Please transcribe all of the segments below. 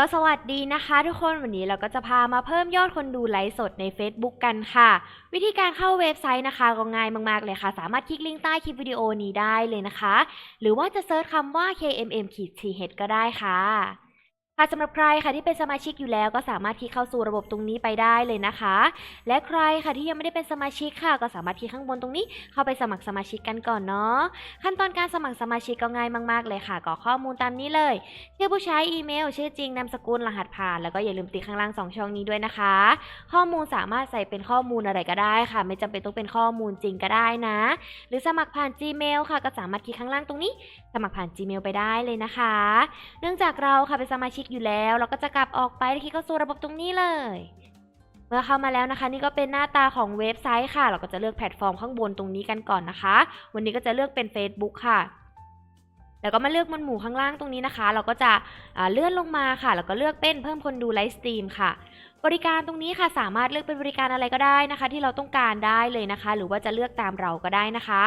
ก็สวัสดีนะคะ ทุกคนวันนี้เราก็จะพามาเพิ่มยอดคนดูไลฟ์สดใน Facebook กันค่ะ วิธีการเข้าเว็บไซต์นะคะก็ง่ายมากๆเลยค่ะ สามารถคลิกลิงก์ใต้คลิปวิดีโอนี้ได้เลยนะคะ หรือว่าจะเซิร์ชคำว่า KMM ขีด TH ก็ได้ค่ะ ค่ะสำหรับใครค่ะที่เป็นสมาชิกอยู่แล้วก็สามารถคลิกเข้าสู่ระบบตรงนี้ไปได้เลยนะคะ และใครค่ะที่ยังไม่ได้เป็นสมาชิกค่ะ ก็สามารถคลิกข้างบนตรงนี้เข้าไปสมัครสมาชิกกันก่อนเนาะขั้นตอนการสมัครสมาชิกก็ง่ายมากๆเลยค่ะกรอกข้อมูลตามนี้เลยชื่อผู้ใช้อีเมล ชื่อจริงนามสกุลรหัสผ่าน แล้วก็อย่าลืมติดข้างล่าง2ช่องนี้ด้วยนะคะ ข้อมูลสามารถใส่เป็นข้อมูลอะไรก็ได้ค่ะ ไม่จำเป็นต้องเป็นข้อมูลจริงก็ได้นะ หรือสมัครผ่าน Gmail ค่ะ ก็สามารถคลิกข้างล่างตรงนี้ สมัครผ่าน Gmail ไปได้เลยนะคะ เนื่องจากเราค่ะเป็นสมาชิกอยู่แล้ว เราก็จะกลับออกไปคลิกเข้าสู่ระบบตรงนี้เลย เมื่อเข้ามาแล้วนะคะ นี่ก็เป็นหน้าตาของเว็บไซต์ค่ะ เราก็จะเลือกแพลตฟอร์มข้างบนตรงนี้กันก่อนนะคะ วันนี้ก็จะเลือกเป็น Facebook ค่ะ แล้วก็มาเลือกมนหมู่ข้างล่างตรงนี้นะคะ เราก็จะเลื่อนลงมาค่ะ แล้วก็เลือกเป็นเพิ่มคนดูไลฟ์สตรีมค่ะ บริการตรงนี้ค่ะสามารถเลือกเป็นบริการอะไรก็ได้นะคะ ที่เราต้องการได้เลยนะคะ หรือว่าจะเลือกตามเราก็ได้นะคะ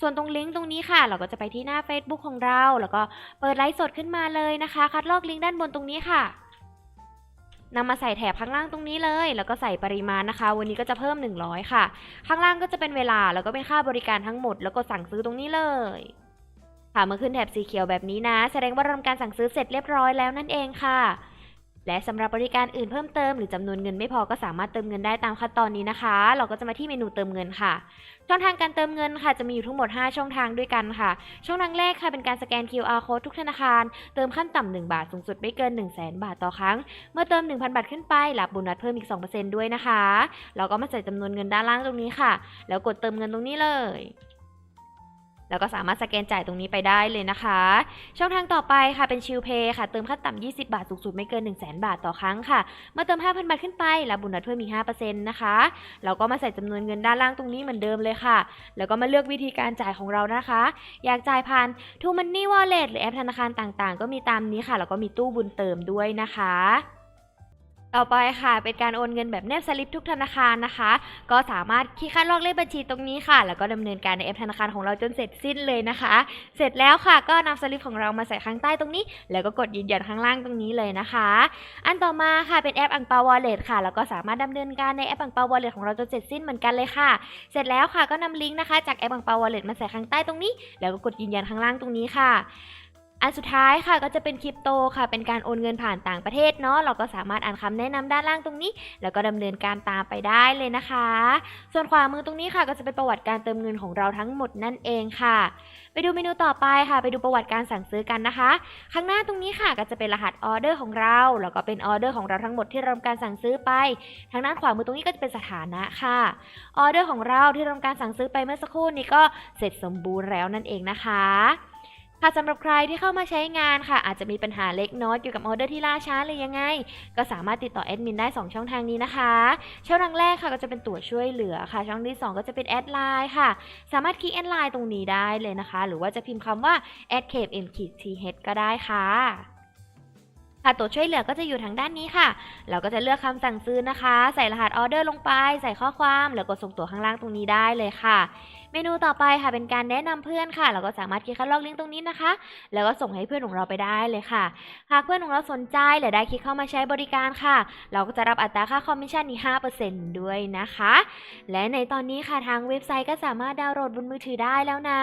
ส่วนตรงลิงก์ตรงนี้ค่ะ เราก็จะไปที่หน้า Facebook ของเรา แล้วก็เปิดไลฟ์สดขึ้นมาเลยนะคะ คัดลอกลิงก์ด้านบนตรงนี้ค่ะนำมาใส่แถบข้างล่างตรงนี้เลย แล้วก็ใส่ปริมาณนะคะ วันนี้ก็จะเพิ่ม 100 ค่ะ ข้างล่างก็จะเป็นเวลา แล้วก็เป็นค่าบริการทั้งหมด แล้วก็สั่งซื้อตรงนี้เลย ค่ะเมื่อขึ้นแถบสีเขียวแบบนี้นะ แสดงว่าราทำการสั่งซื้อเสร็จเรียบร้อยแล้วนั่นเองค่ะ และสำหรับบริการอื่นเพิ่มเติมหรือจำนวนเงินไม่พอก็สามารถเติมเงินได้ตามขั้นตอนนี้นะคะ เราก็จะมาที่เมนูเติมเงินค่ะ ช่องทางการเติมเงินค่ะ จะมีอยู่ทั้งหมด 5 ช่องทางด้วยกันค่ะ ช่องทางแรกค่ะเป็นการสแกน QR code ทุกธนาคาร เติมขั้นต่ำ1บาทสูงสุดไม่เกิน 1 0 0 0 0 0 บาทต่อครั้ง เมื่อเติม 1,000 บาทขึ้นไปรับโบนัสเพิ่มอีก 2%ด้วยนะคะ เราก็มาใส่จำนวนเงินด้านล่างตรงนี้ค่ะ แล้วกดเติมเงินตรงนี้เลย แล้วก็สามารถสแกนจ่ายตรงนี้ไปได้เลยนะคะ ช่องทางต่อไปค่ะเป็นชิลเพย์ค่ะ เติมขั้นต่ำ 20 บาท สูงสุดไม่เกิน 1 0 0 0 0 0บาทต่อครั้งค่ะ เมื่อเติม 5,000 บาทขึ้นไป รับโบนัสเพิ่มอีก5%นะคะเราก็มาใส่จำนวนเงินด้านล่างตรงนี้เหมือนเดิมเลยค่ะ แล้วก็มาเลือกวิธีการจ่ายของเรานะคะ อยากจ่ายผ่าน t ูมันนี่วอลเล็ตหรือแอปธนาคารต่างๆ ก็มีตามนี้ค่ะแล้วก็มีตู้บุญเติมด้วยนะคะ ต่อไปค่ะ เป็นการโอนเงินแบบแนบสลิปทุกธนาคารนะคะ ก็สามารถคลิกคัดลอกเลขบัญชีตรงนี้ค่ะ แล้วก็ดำเนินการในแอปธนาคารของเราจนเสร็จสิ้นเลยนะคะ เสร็จแล้วค่ะก็นำสลิปของเรามาใส่ข้างใต้ตรงนี้ แล้วก็กดยืนยันข้างล่างตรงนี้เลยนะคะ อันต่อมาค่ะเป็นแอปอังเปาวอลเล็ตค่ะ แล้วก็สามารถดำเนินการในแอปอังเปาวอลเล็ตของเราจนเสร็จสิ้นเหมือนกันเลยค่ะ เสร็จแล้วค่ะก็นำลิงก์นะคะจากแอปอังเปาวอลเล็ตมาใส่ข้างใต้ตรงนี้ แล้วก็กดยืนยันข้างล่างตรงนี้ค่ะ อันสุดท้ายค่ะก็จะเป็นคริปโตค่ะ เป็นการโอนเงินผ่านต่างประเทศเนาะเราก็สามารถอ่านคำแนะนำด้านล่างตรงนี้ แล้วก็ดำเนินการตามไปได้เลยนะคะ ส่วนขวามือตรงนี้ค่ะ ก็จะเป็นประวัติการเติมเงินของเราทั้งหมดนั่นเองค่ะ ไปดูเมนูต่อไปค่ะ ไปดูประวัติการสั่งซื้อกันนะคะ ข้างหน้าตรงนี้ค่ะ ก็จะเป็นรหัสออเดอร์ของเรา แล้วก็เป็นออเดอร์ของเราทั้งหมดที่เราทำการสั่งซื้อไป ทางด้านขวามือตรงนี้ก็จะเป็นสถานะค่ะ ออเดอร์ของเราที่เราทำการสั่งซื้อไปเมื่อสักครู่นี้ก็เสร็จสมบูรณ์แล้วนั่นเองนะคะ ค่ะสำหรับใครที่เข้ามาใช้งานค่ะ อาจจะมีปัญหาเล็กน้อยเกี่ยวกับออเดอร์ที่ล่าช้าเลยยังไง ก็สามารถติดต่อแอดมินได้ 2 ช่องทางนี้นะคะช่องทางแรกค่ะก็จะเป็นตัวช่วยเหลือค่ะ ช่องที่ 2 ก็จะเป็นแอดไลน์ค่ะ สามารถคลิกแอดไลน์ตรงนี้ได้เลยนะคะ หรือว่าจะพิมพ์คำว่า a d c a p e m k t h ก็ได้ค่ะค่ะตัวช่วยเหลือก็จะอยู่ทางด้านนี้ค่ะ เราก็จะเลือกคำสั่งซื้อนะคะ ใส่รหัสออเดอร์ลงไป ใส่ข้อความ แล้วก็ส่งตัวข้างล่างตรงนี้ได้เลยค่ะเมนูต่อไปค่ะเป็นการแนะนำเพื่อนค่ะ เราก็สามารถคลิกคัดลอกลิงก์ตรงนี้นะคะ แล้วก็ส่งให้เพื่อนของเราไปได้เลยค่ะ หากเพื่อนของเราสนใจหรือได้คลิกเข้ามาใช้บริการค่ะ เราก็จะรับอัตราค่าคอมมิชชั่นนี้5%ด้วยนะคะ และในตอนนี้ค่ะทางเว็บไซต์ก็สามารถดาวน์โหลดบนมือถือได้แล้วนะ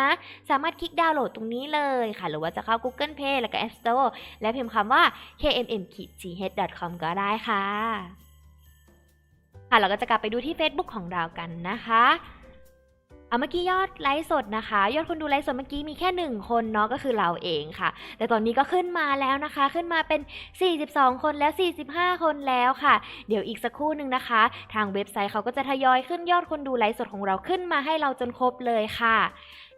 สามารถคลิกดาวน์โหลดตรงนี้เลยค่ะ หรือว่าจะเข้า Google Play แล้วก็ App Store และพิมพ์คำว่า kmm-th.com ก็ได้ค่ะค่ะเราก็จะกลับไปดูที่ Facebook ของเรากันนะคะ เอาเมื่อกี้ยอดไลฟ์สดนะคะ ยอดคนดูไลฟ์สดเมื่อกี้มีแค่หนึ่งคนเนาะก็คือเราเองค่ะ แต่ตอนนี้ก็ขึ้นมาแล้วนะคะ ขึ้นมาเป็น 42 คนแล้ว 45 คนแล้วค่ะ เดี๋ยวอีกสักครู่หนึ่งนะคะ ทางเว็บไซต์เขาก็จะทยอยขึ้นยอดคนดูไลฟ์สดของเราขึ้นมาให้เราจนครบเลยค่ะ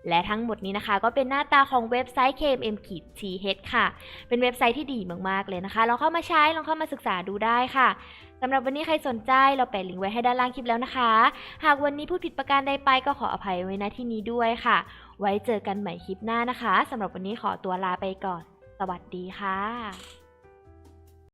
และทั้งหมดนี้นะคะ ก็เป็นหน้าตาของเว็บไซต์ KMM-TH ค่ะ เป็นเว็บไซต์ที่ดีมากๆเลยนะคะลองเข้ามาใช้ลองเข้ามาศึกษาดูได้ค่ะสำหรับวันนี้ใครสนใจเราแปะลิงก์ไว้ให้ด้านล่างคลิปแล้วนะคะ หากวันนี้พูดผิดประการใดไปก็ขออภัยไว้ณที่นี้ด้วยค่ะ ไว้เจอกันใหม่คลิปหน้านะคะสำหรับวันนี้ขอตัวลาไปก่อน สวัสดีค่ะ